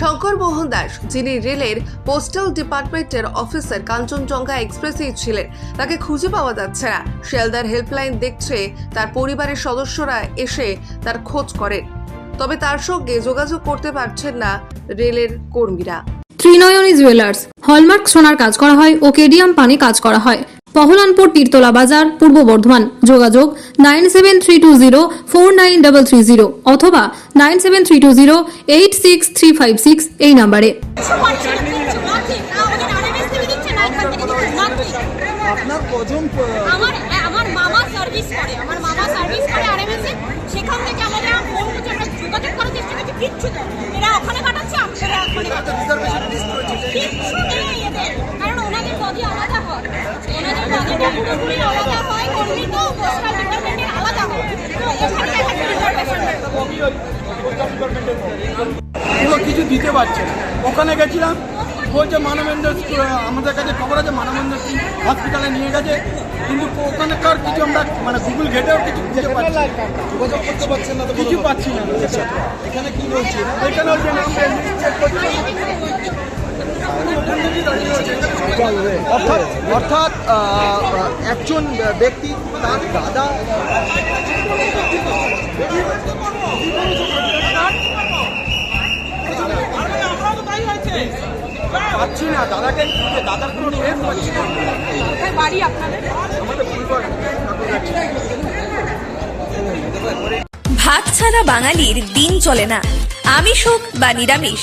শঙ্কর মোহন দাস, যিনি রেলের পোস্টাল ডিপার্টমেন্টের অফিসার কাঞ্চনজঙ্ঘা এক্সপ্রেসেই ছিলেন, তাকে খুঁজে পাওয়া যাচ্ছে না। শিয়ালদার হেল্পলাইন দেখছে তার পরিবারের সদস্যরা এসে তার খোঁজ করেন। তবে তার সঙ্গে যোগাযোগ করতে পারছেন না রেলের কর্মীরা। ত্রিনয়নী জুয়েলার্স হলমার্ক সোনার কাজ করা হয় ও কেডিয়াম পানি কাজ করা হয়। পহলানপুর তীরতলা বাজার পূর্ব বর্ধমান যোগাযোগ nine seven three two zero four nine double three zero অথবা nine seven three two zero eight six three five six এই নাম্বারে কিচ্ছু nothing। না ওদের RMS থেকে দিচ্ছে না এখান থেকে দিচ্ছে nothing। আপনার কজন আমার আমার মামা সার্ভিস করে আমার মামা সার্ভিস করে আরএমএস এ সেখান থেকে আমাদের ফোন করছে আমরা যোগাযোগ করার চেষ্টা করছি কিচ্ছু তো এরা ওখানে কাটাচ্ছে ওখানে কাটাচ্ছে কিচ্ছু পুরো কিছু দিতে পারছে না। ওখানে গেছিলাম বলছে মানবেন্দ্র আমাদের কাছে খবর আছে মানবেন্দ্র সিং হসপিটালে নিয়ে গেছে। কিন্তু ওখানকার কিছু আমরা মানে গুগল ঘেটেও কিছু খুঁজে পাচ্ছি। যোগাযোগ করতে পারছেন না তো কিছু পাচ্ছি না। এখানে কি বলছে এখানে হচ্ছে না, আমরা list করছি। অর্থাৎ অর্থাৎ একজন ব্যক্তি তার দাদা পাচ্ছি না দাদাকে দাদার কোনো ট্রেস পাচ্ছি না। বাড়ি আপনাদের? আমাদের ভাত ছাড়া বাঙালির দিন চলে না। আমিষ হোক বা নিরামিষ